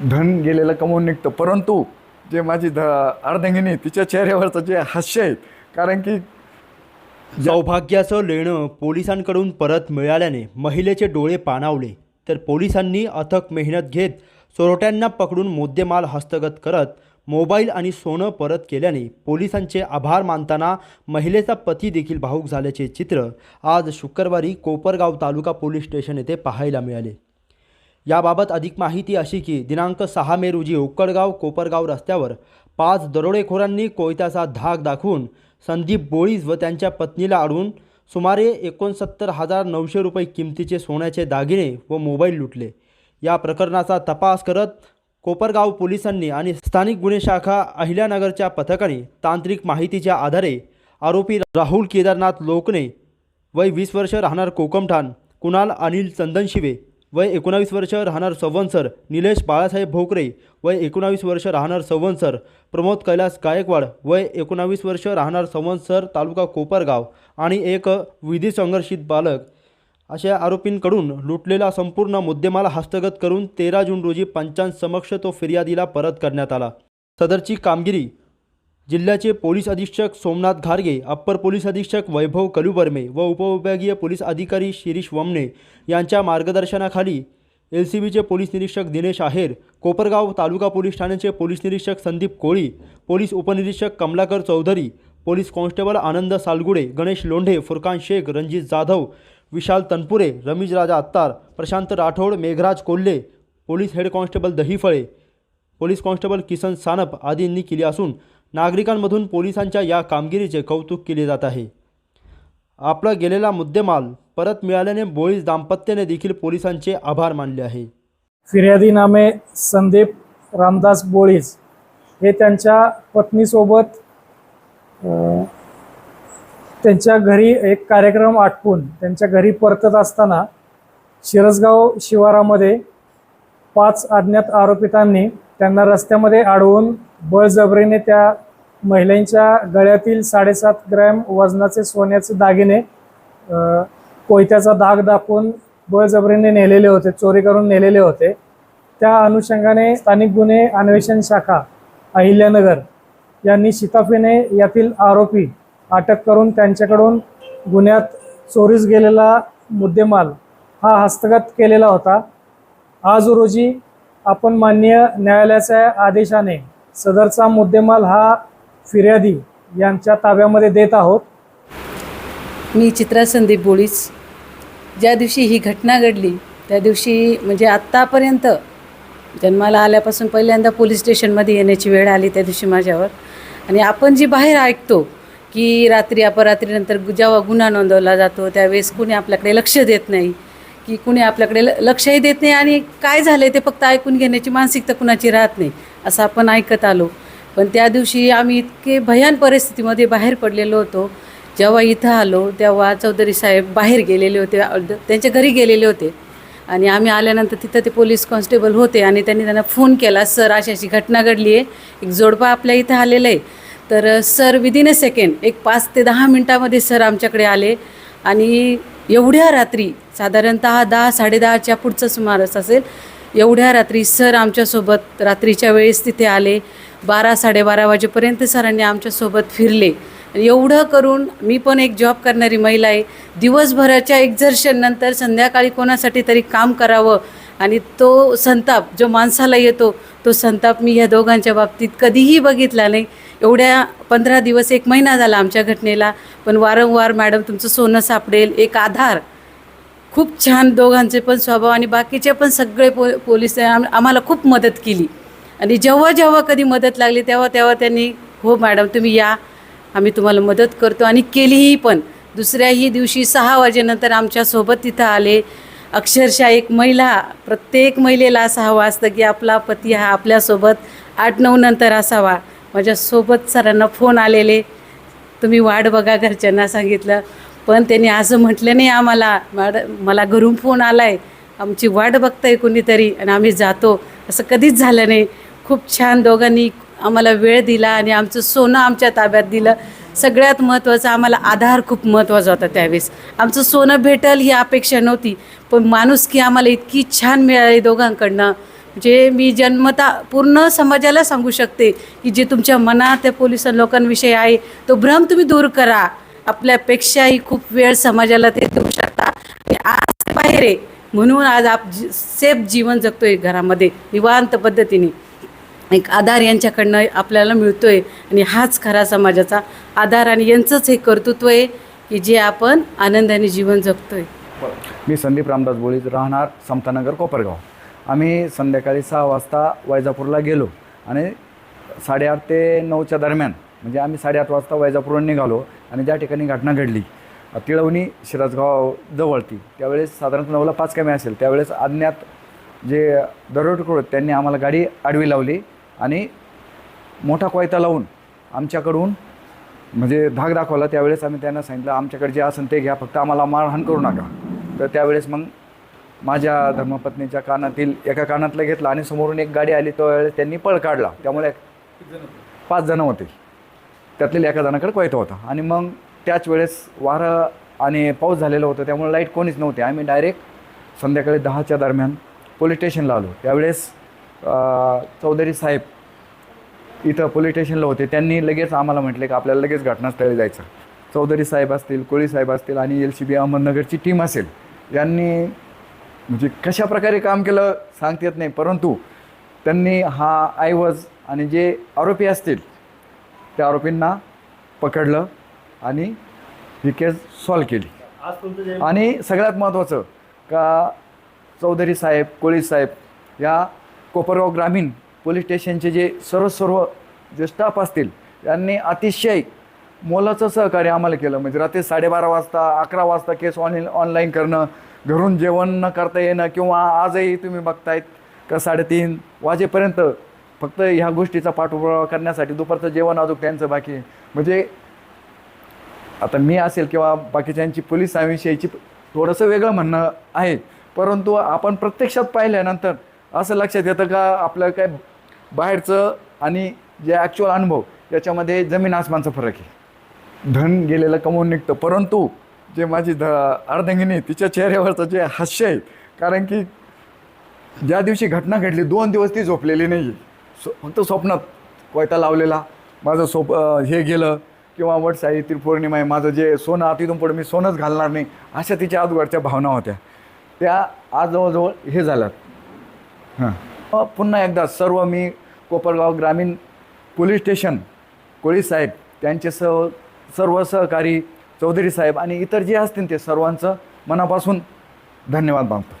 धन गेलेलं कमवून निघतं. परंतु जे माझी ध अर्धांगिनी तिच्या चेहऱ्यावरचं जे हास्य आहे कारण की सौभाग्याचं लेणं पोलिसांकडून परत मिळाल्याने महिलेचे डोळे पाणावले. तर पोलिसांनी अथक मेहनत घेत चोरट्यांना पकडून मुद्देमाल हस्तगत करत मोबाईल आणि सोनं परत केल्याने पोलिसांचे आभार मानताना महिलेचा पती देखील भाऊक झाल्याचे चित्र आज शुक्रवारी कोपरगाव तालुका पोलीस स्टेशन येथे पाहायला मिळाले. याबाबत अधिक माहिती अशी की दिनांक सहा मे रोजी उक्कडगाव कोपरगाव रस्त्यावर पाच दरोडेखोरांनी कोयत्याचा धाक दाखवून संदीप बोळीज व त्यांच्या पत्नीला अडवून सुमारे एकोणसत्तर हजार नऊशे रुपये किमतीचे सोन्याचे दागिने व मोबाईल लुटले. या प्रकरणाचा तपास करत कोपरगाव पोलिसांनी आणि स्थानिक गुन्हे शाखा अहिल्यानगरच्या पथकाने तांत्रिक माहितीच्या आधारे आरोपी राहुल केदारनाथ लोकने वय वीस वर्ष राहणार कोकमठाण कुणाल अनिल चंदनशिवे वय एकोणावीस वर्ष राहणार सर निलेश बाळासाहेब भोकरे. वय एकोणावीस वर्ष राहणार सर प्रमोद कैलास गायकवाड. वय एकोणावीस वर्ष राहणार सर तालुका कोपरगाव. आणि एक विधी संघर्षित बालक. अशा आरोपींकडून लुटलेला संपूर्ण मुद्देमाल हस्तगत करून तेरा जून रोजी पंचांसमक्ष तो फिर्यादीला परत करण्यात आला. सदरची कामगिरी जिल्ह्याचे पोलीस अधीक्षक सोमनाथ घारगे अप्पर पोलीस अधीक्षक वैभव कलुबर्मे व उपविभागीय पोलीस अधिकारी शिरीष वमने यांच्या मार्गदर्शनाखाली एल सी बीचे पोलीस निरीक्षक दिनेश आहेर कोपरगाव तालुका पोलीस ठाण्याचे पोलीस निरीक्षक संदीप कोळी पोलीस उपनिरीक्षक Kamalakar Chaudhari police constable Anand Salgude Ganesh Londhe Furqan Shaikh Ranjit Jadhav Vishal Tanpure Ramesh Raja Attar Prashant Rathod Meghraj Kolhe police head constable Dahiphale police constable Kisan Sanap आदींनी केली असून नागरिकांमधून पोलिसांच्या या कामगिरीचे कौतुक केले जात आहे. आपला गेलेला मुद्देमाल परत मिळाल्याने बोळीस दाम्पत्याने देखील पोलिसांचे आभार मानले आहे. फिर्यादी नामे संदीप रामदास बोळीस हे त्यांच्या पत्नीसोबत त्यांच्या घरी एक कार्यक्रम आटपून त्यांच्या घरी परतत असताना शिरसगाव शिवारामध्ये पाच अज्ञात आरोपितांनी त्यांना रस्त्यामध्ये अडवून बळजबरीने त्या महिलांच्या गळ्यातील साडेसात ग्रॅम वजनाचे सोन्याचे दागिने कोयत्याचा दाग दाखवून बळजबरीने नेलेले होते चोरी करून नेलेले होते. त्या अनुषंगाने स्थानिक गुन्हे अन्वेषण शाखा अहिल्यानगर यांनी शिताफीने यातील आरोपी अटक करून त्यांच्याकडून गुन्ह्यात चोरीस गेलेला मुद्देमाल हा हस्तगत केलेला होता. आज रोजी आपण मान्य न्यायालयाच्या आदेशाने सदरचा मुद्देमाल हा फिर्यादी यांच्या ताब्यामध्ये देत आहोत. मी चित्रा संदीप बोळीस ज्या दिवशी ही घटना घडली त्या दिवशी म्हणजे आत्तापर्यंत जन्माला आल्यापासून पहिल्यांदा पोलीस स्टेशनमध्ये येण्याची वेळ आली त्या दिवशी माझ्यावर. आणि आपण जी बाहेर ऐकतो की रात्री अपरात्रीनंतर जेव्हा गुन्हा नोंदवला जातो त्यावेळेस कुणी आपल्याकडे लक्ष देत नाही की कुणी आपल्याकडे ल लक्षही देत नाही आणि काय झालं ते फक्त ऐकून घेण्याची मानसिकता कुणाची राहत नाही असं आपण ऐकत आलो. पण त्या दिवशी आम्ही इतके भयान परिस्थितीमध्ये बाहेर पडलेलो होतो. जेव्हा इथं आलो तेव्हा चौधरी साहेब बाहेर गेलेले होते त्यांच्या घरी गेलेले होते. आणि आम्ही आल्यानंतर तिथं ते पोलीस कॉन्स्टेबल होते आणि त्यांनी त्यांना फोन केला सर अशी अशी घटना घडली आहे एक जोडपा आपल्या इथं आलेलं आहे. तर सर विदिन अ सेकंड एक पाच ते दहा मिनटामध्ये सर आमच्याकडे आले आणि एवढ्या रात्री साधारणतः दहा साडेदहाच्या पुढचं सुमारस असेल एवढ्या रात्री सर आमच्यासोबत रात्रीच्या वेळेस तिथे आले. बारा साडेबारा वाजेपर्यंत सरांनी आमच्यासोबत फिरले. एवढं करून मी पण एक जॉब करणारी महिला आहे. दिवसभराच्या एक्झर्शननंतर संध्याकाळी कोणासाठी तरी काम करावं आणि तो संताप जो माणसाला येतो तो संताप मी या दोघांच्या बाबतीत कधीही बघितला नाही. एवढ्या पंधरा दिवस एक महिना झाला आमच्या घटनेला पण वारंवार मॅडम तुमचं सोनं सापडेल एक आधार. खूप छान दोघांचे पण स्वभाव आणि बाकीचे पण सगळे पो पोलीस आम्हाला खूप मदत केली. आणि जेव्हा जेव्हा कधी मदत लागली तेव्हा तेव्हा त्यांनी हो मॅडम तुम्ही या आम्ही तुम्हाला मदत करतो. आणि केलीही पण. दुसऱ्याही दिवशी सहा वाजेनंतर आमच्यासोबत तिथं आले. अक्षरशः एक महिला प्रत्येक महिलेला असं हवं असतं की आपला पती हा आपल्यासोबत आठ नऊ नंतर असावा. माझ्यासोबत सरांना फोन आलेले. तुम्ही वाट बघा घरच्यांना सांगितलं. पण त्यांनी असं म्हटलं नाही आम्हाला. मॅडम मला घरून फोन आला आहे आमची वाट बघताय कोणीतरी आणि आम्ही जातो. असं कधीच झालं नाही. खूप छान दोघांनी आम्हाला वेळ दिला आणि आमचं सोनं आमच्या ताब्यात दिलं. सगळ्यात महत्त्वाचा आम्हाला आधार खूप महत्त्वाचा होता त्यावेळेस. आमचं सोनं भेटल ही अपेक्षा नव्हती पण माणुसकी आम्हाला इतकी छान मिळाली दोघांकडनं. जे मी जन्मता पूर्ण समाजाला सांगू शकते की जे तुमच्या मनात त्या पोलीस लोकांविषयी आहे तो भ्रम तुम्ही दूर करा. आपल्यापेक्षाही खूप वेळ समाजाला ते देऊ शकता. आणि आज बाहेर आहे म्हणून आज आप जी सेफ जीवन जगतोय घरामध्ये निवांत पद्धतीने. एक आधार यांच्याकडनं आपल्याला मिळतोय आणि हाच खरा समाजाचा आधार आणि यांचंच हे कर्तृत्व आहे की जे आपण आनंदाने जीवन जगतोय. मी संदीप रामदास बोलीत राहणार समतानगर कोपरगाव. आम्ही संध्याकाळी सहा वाजता वैजापूरला गेलो आणि साडेआठ ते नऊच्या दरम्यान म्हणजे आम्ही साडेआठ वाजता वैजापूरहून निघालो आणि ज्या ठिकाणी घटना घडली तिळवणी शिराजगाव जवळ ती त्यावेळेस साधारणतः नऊला पाच कमी असेल त्यावेळेस अज्ञात जे दरोडखोर त्यांनी आम्हाला गाडी आडवी लावली आणि मोठा कोयता लावून आमच्याकडून म्हणजे धाक दाखवला. त्यावेळेस आम्ही त्यांना सांगितलं आमच्याकडे जे असेल ते घ्या फक्त आम्हाला मारहाण करू नका. तर त्यावेळेस मग माझ्या धर्मपत्नीच्या कानातील एका कानातलं घेतलं आणि समोरून एक गाडी आली. त्यावेळेस त्यांनी पळ काढला. त्यामुळे पाच जणं होते. त्यातले एका जणाकडे कोयता होता. आणि मग त्याच वेळेस वारं आणि पाऊस झालेलं होतं. त्यामुळे लाइट कोणीच नव्हते. आम्ही डायरेक्ट संध्याकाळी दहाच्या दरम्यान पोलीस स्टेशनला आलो. त्यावेळेस चौधरी साहेब इथं पोलीस स्टेशनला होते. त्यांनी लगेच आम्हाला म्हटले की आपल्याला लगेच घटनास्थळी जायचं. चौधरी साहेब असतील कोळी साहेब असतील आणि एल सी बी अहमदनगरची टीम असेल. यांनी म्हणजे कशा प्रकारे काम केलं सांगता येत नाही. परंतु त्यांनी हा ऐवज आणि जे आरोपी असतील त्या आरोपींना पकडलं आणि ही केस सॉल्व केली. आणि सगळ्यात महत्त्वाचं का चौधरी साहेब कोळी साहेब या कोपरगाव ग्रामीण पोलीस स्टेशनचे जे सर्व सर्व जे स्टाफ असतील यांनी अतिशय मोलाचं सहकार्य आम्हाला केलं. म्हणजे रात्री साडेबारा वाजता अकरा वाजता केस ऑन ऑनलाईन करणं घरून जेवण न करता येणं किंवा आजही तुम्ही बघतायत का साडेतीन वाजेपर्यंत फक्त ह्या गोष्टीचा पाठपुरावा करण्यासाठी दुपारचं जेवण अजून त्यांचं बाकी म्हणजे आता मी असेल किंवा बाकीच्यांची पोलिसांविषयीची थोडंसं वेगळं म्हणणं आहे परंतु आपण प्रत्यक्षात पाहिल्यानंतर असं लक्षात येतं का आपलं काय बाहेरचं आणि जे ॲक्च्युअल अनुभव याच्यामध्ये जमीन आसमानचा फरक आहे. धन गेलेलं कमवून निघतं. परंतु जे माझी ध अर्धंगिनी तिच्या चेहऱ्यावरचं जे हास्य आहे कारण की ज्या दिवशी घटना घडली दोन दिवस ती झोपलेली नाही सो फक्त स्वप्नात कोयता लावलेला माझं सोप हे गेलं किंवा वट त्रिपौर्णिमा आहे माझं जे सोनं आता पुढे मी सोनंच घालणार नाही अशा तिच्या आजवरच्या भावना होत्या. त्या आज जवळजवळ हे झाल्यात. पुन्हा एकदा सर्व मी कोपरगाव ग्रामीण पोलीस स्टेशन कोळी साहेब त्यांचे सह सर्व सहकारी चौधरी साहेब आणि इतर जे असतील ते सर्वांचं मनापासून धन्यवाद मागतो